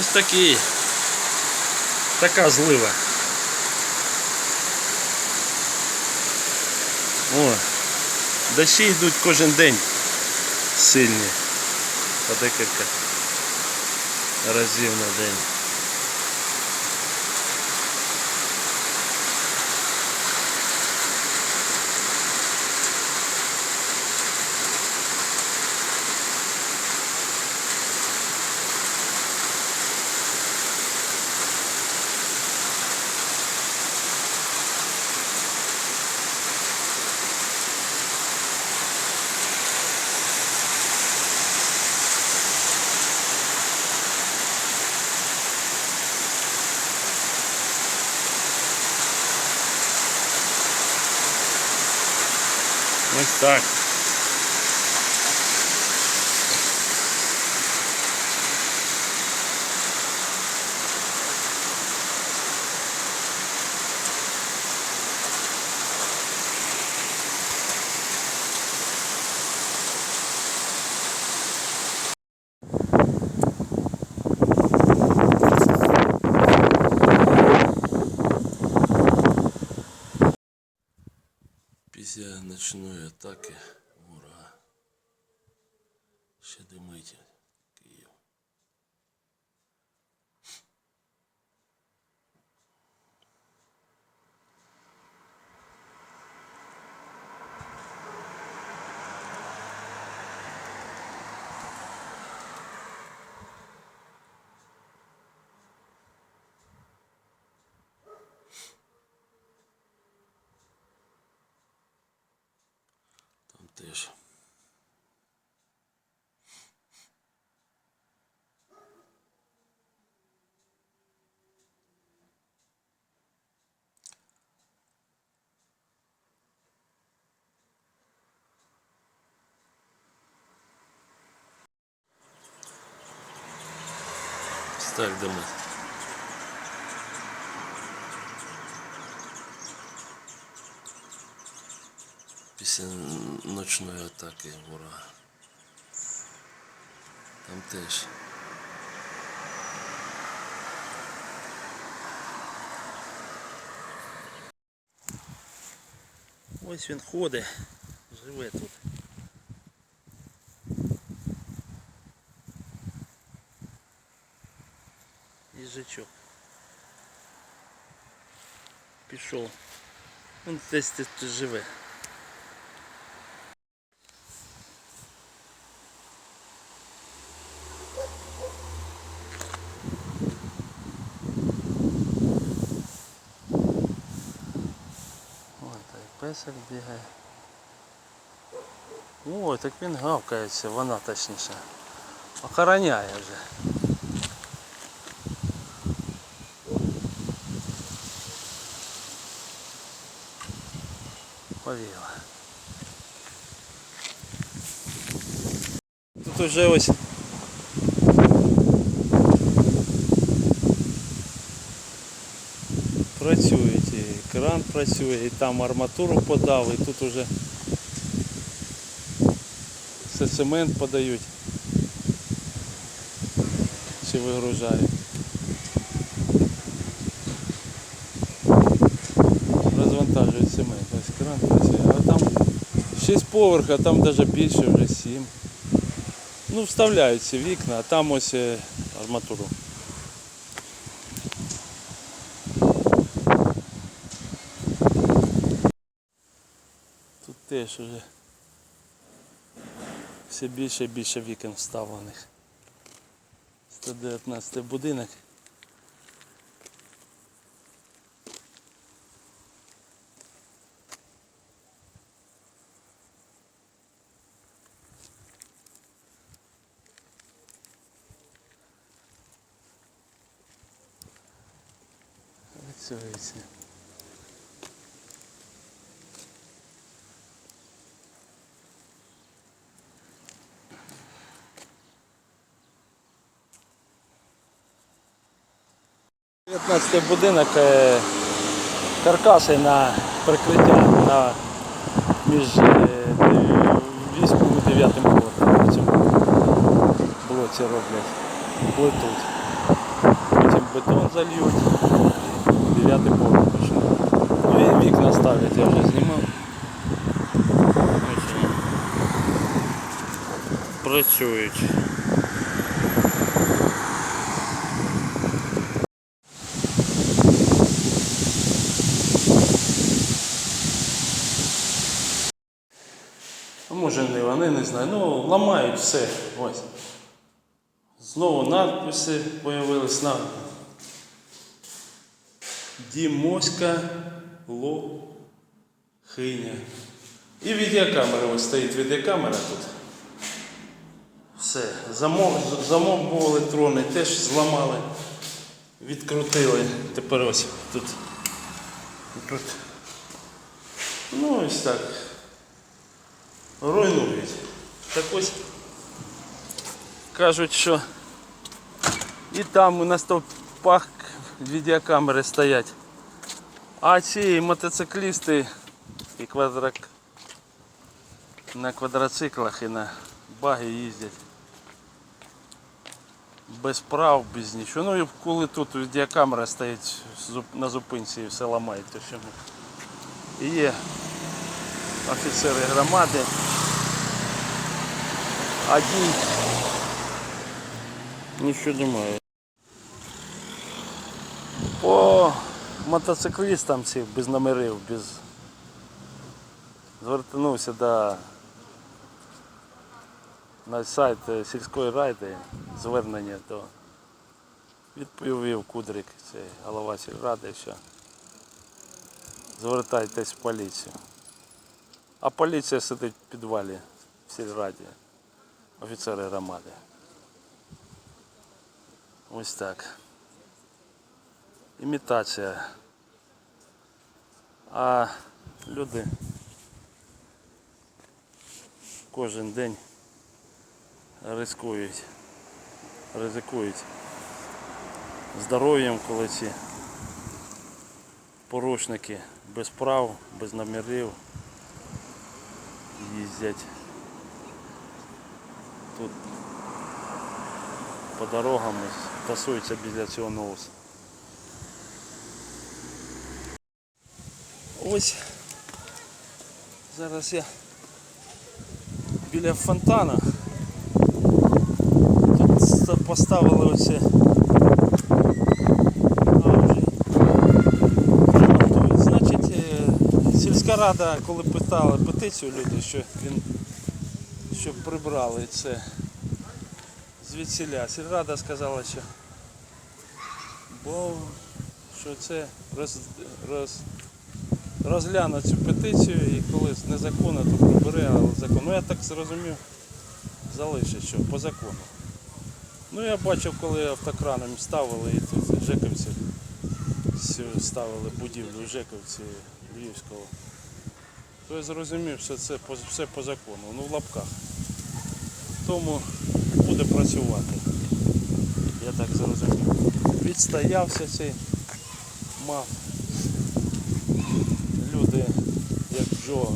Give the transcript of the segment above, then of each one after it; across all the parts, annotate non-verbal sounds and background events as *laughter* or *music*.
Ось такий. Така злива. О, дощі йдуть кожен день сильні. По декілька разів на день. Ось так. Після ночної атаки ворога ще димить Київ. Там теж. Так, димить. Після ночної атаки ворога. Там теж. Ось він ходить, живе тут. Їжачок. Пішов. Він десь тут живе. Ой, та й песик бігає. Ой, так він гавкається, вона точніше. Охороняє вже. Повіла. Тут уже ось працюють, і кран працює, і там арматуру подав, і тут уже все цемент подають. Чи вигружають. Розвантажують цемент. Ось кран працює. А там 6 поверх, а там навіть більше, вже 7. Ну, вставляють ці вікна, а там ось е, арматуру. Тут теж уже все більше і більше вікон вставлених. 119 будинок. Працюється. Дев'ятнадцятий будинок е, каркаси на прикриття на між е, військом і дев'ятим поверхом. В цьому блоці роблять. Плетуть. бетон зальють. І дев'ятий поверх почне. Ну і вікна ставлять, я вже знімав. Працюють. А може не вони, не знаю. Ну, ламають все. Ось. Знову надписи появились на Дімоська Лохиня. І відеокамера, ось стоїть відеокамера тут. Все. Замок, замок був електронний, теж зламали, відкрутили. Тепер ось тут. тут. Ну ось так. Руйнують. Так ось кажуть, що і там на стовпах відеокамери стоять. А ці мотоциклісти і квадрак на квадроциклах і на баги їздять. Без прав, без нічого. Ну і коли тут відеокамера стоїть на зупинці і все ламають, то що ми. Є офіцери громади. Один нічого немає. По мотоциклістам цих без номерів, без звернувся до на сайт е, сільської ради звернення до відповів Кудрик, цей голова сільради, що звертайтесь в поліцію. А поліція сидить в підвалі в сільраді, офіцери громади. Ось так. Імітація. А люди кожен день ризикують, ризикують здоров'ям, коли ці порушники без прав, без номерів їздять тут по дорогам тасуються біля цього новуса. Ось зараз я біля фонтана. Тут поставили оце. Значить, е, сільська рада, коли питали петицію люди, що він щоб прибрали це звідсіля. Сільрада сказала, що бо що це роз, роз, розгляне цю петицію і коли незаконно, то прибере, але законно. Ну я так зрозумів, залишить, що по закону. Ну я бачив, коли автокраном ставили і тут Жековці ставили будівлю Жековці Львівського. То я зрозумів, що це все по закону, ну в лапках. Тому буде працювати. Я так зрозумів. Відстоявся цей мав. Люди, як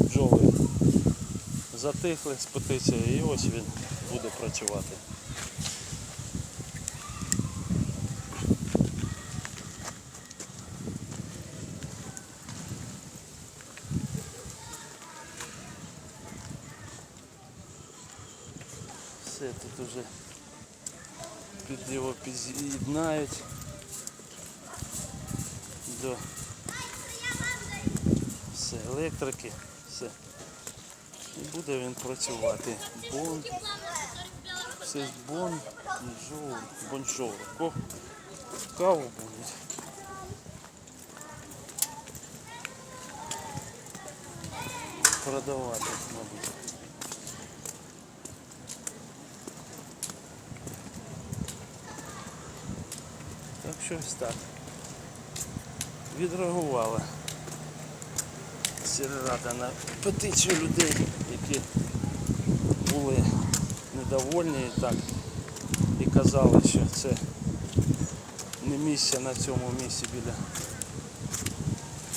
бджоли, затихли з петицією і ось він буде працювати. Все тут уже під його під'єднають до електрики, все. І буде він працювати. Бон, все ж бон, бонжур, бонжур. Ко- Каву будуть. Продавати, мабуть. Так що ось так. Відреагувала сільрада на петицію людей, які були недовольні і так і казали, що це не місце на цьому місці біля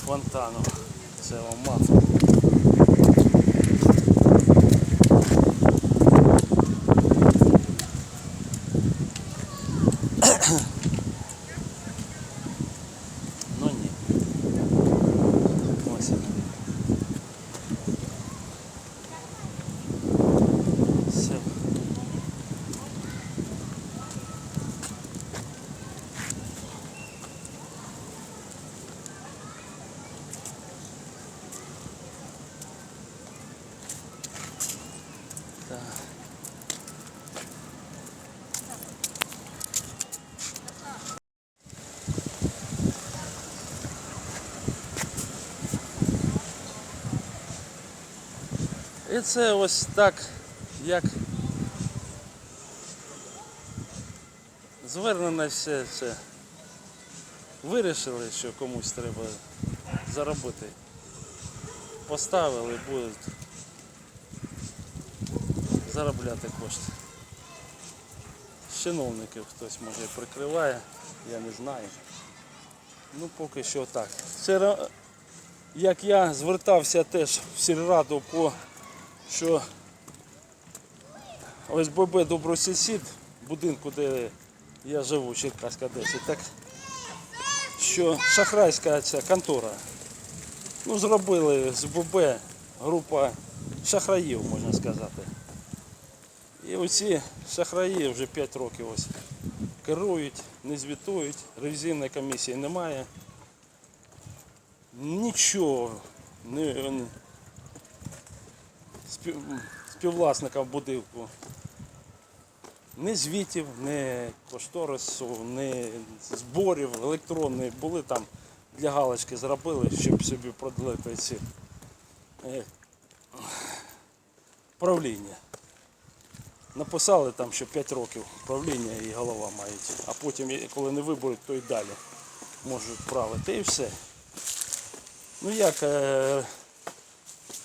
фонтану. Це омаф. І це ось так, як звернено все це. Вирішили, що комусь треба заробити. Поставили, будуть заробляти кошти. З чиновників хтось може прикриває, я не знаю. Ну поки що так. Вчора, як я звертався теж в сільраду по що ОСББ Добросусід, будинку, де я живу, Черкаська 10, так що шахрайська ця контора. Ну, зробили з ББ група шахраїв, можна сказати. І оці шахраї вже 5 років ось керують, не звітують, ревізійної комісії немає. Нічого не, співвласникам будинку. Ні звітів, ні кошторису, ні зборів електронних були там для галочки зробили, щоб собі продлити ці е, правління. Написали там, що 5 років правління і голова мають, а потім, коли не виберуть, то й далі можуть правити і все. Ну як е,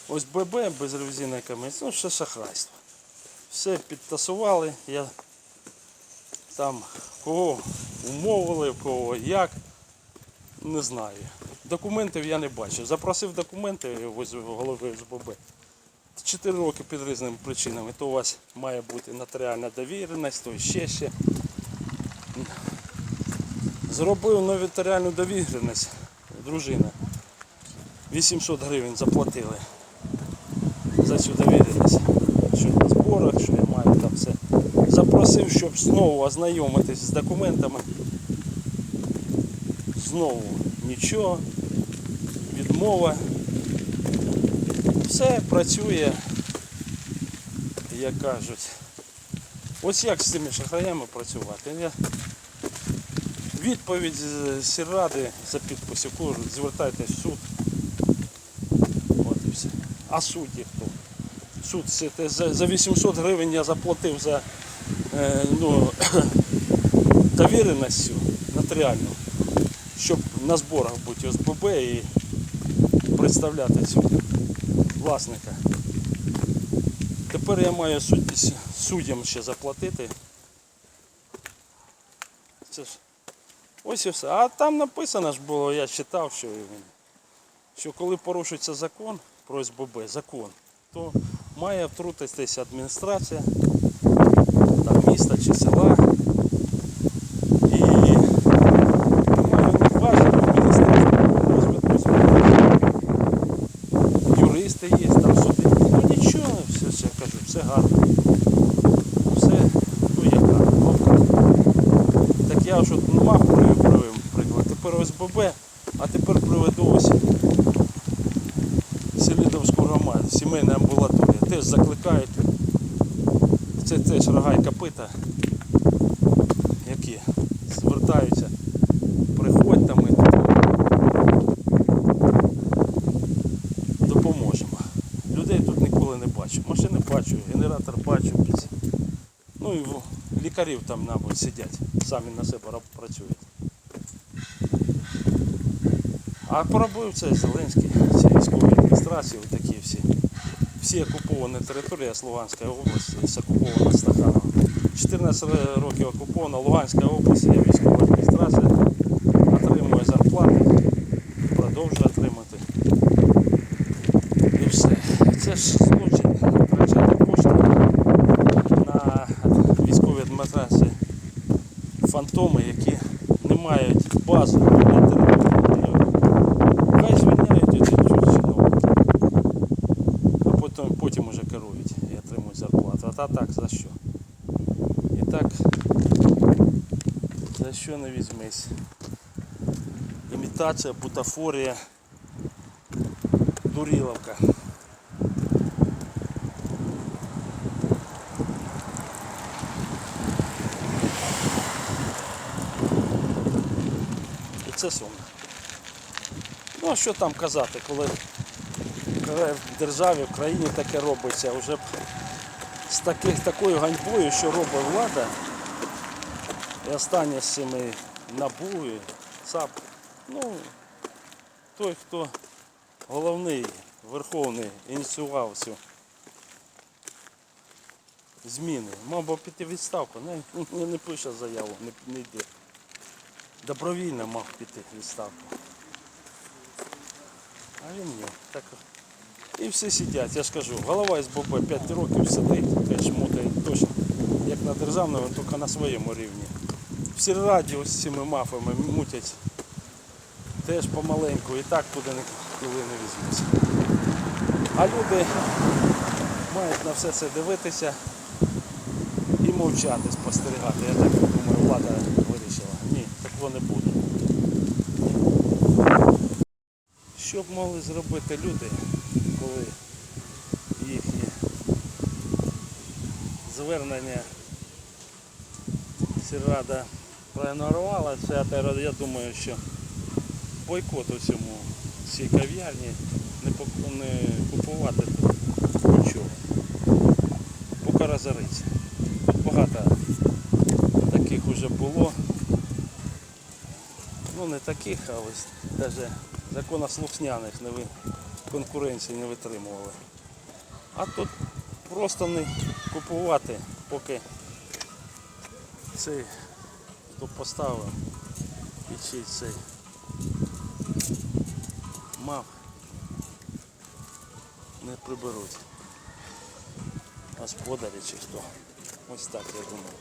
ось ББ без ревізійної комісії, ну ще шахрайство. Все підтасували, я там кого умовили, кого як, не знаю. Документів я не бачив. Запросив документи ось голови СББ. Чотири роки під різними причинами. То у вас має бути нотаріальна довіреність, то ще ще. Зробив нотаріальну довіреність, дружина. 800 гривень заплатили цю довіреність. Що на зборах, що я маю там все. Запросив, щоб знову ознайомитись з документами. Знову нічого, відмова. Все працює, як кажуть. Ось як з цими шахраями працювати. Я... Відповідь з сільради за підписів, звертайтесь в суд. От і все. А судді хто? Суд за, за 800 гривень я заплатив за е, ну, *coughs* довіреністю нотаріальну, щоб на зборах бути ОСББ і представляти цього власника. Тепер я маю суд- суддям ще заплатити. Це ж ось і все. А там написано ж було, я читав, що, що коли порушується закон про СББ, закон, то має втрутитися адміністрація там, міста чи села. І міністерство розвитку юристи є, там суди. Ну нічого, все, гарно. Все, ну яка, кнопка. Так я ж от мав привів приклад. Тепер а Теж закликають. Це теж рога і копита, які звертаються. Приходьте ми допоможемо. Людей тут ніколи не бачу. Машини бачу, генератор бачу. Ну і лікарів там, мабуть, сидять, самі на себе працюють. А поробив це Зеленський, ці військові адміністрації, такі всі. Всі окуповані території Луганської області, з окупована Стаханом. 14 років окупована Луганська область, є військова адміністрація, отримує зарплати, продовжує отримати. І все. Це ж злочин, втрачати кошти на військові адміністрації фантоми, які не мають бази на території. Хай звільняють і чиновники. А потім, потім уже керують і отримують зарплату. А та так за що? І так за що не візьмись? Імітація, бутафорія, дуріловка. І це сумно. Ну а що там казати, коли в державі, в країні таке робиться. Уже б з таких, такою ганьбою, що робить влада, і останнє з цими НАБУ, і САП. Ну, той, хто головний, верховний, ініціював цю зміни. Мав би піти відставку, не, не, пише заяву, не, не йде. Добровільно мав піти відставку. А він ні. Так. І всі сидять, я ж кажу, голова СББ 5 років сидить, теж мотає точно, як на державному, тільки на своєму рівні. Радіо з цими мафами мутять теж помаленьку і так туди ніколи не візьмуться. А люди мають на все це дивитися і мовчати, спостерігати. Я так думаю, влада вирішила. Ні, такого не буде. Що б могли зробити люди, коли їхні звернення сільрада проігнорувала, це я- думаю, що бойкот у цьому цій кав'ярні не, купувати тут нічого. Поки розориться. Тут багато таких вже було. Ну не таких, а ось навіть законослухняних не ви, конкуренції не витримували. А тут просто не купувати, поки цей хто поставив і чий цей мав не приберуть. Господарі чи хто. Ось так я думаю.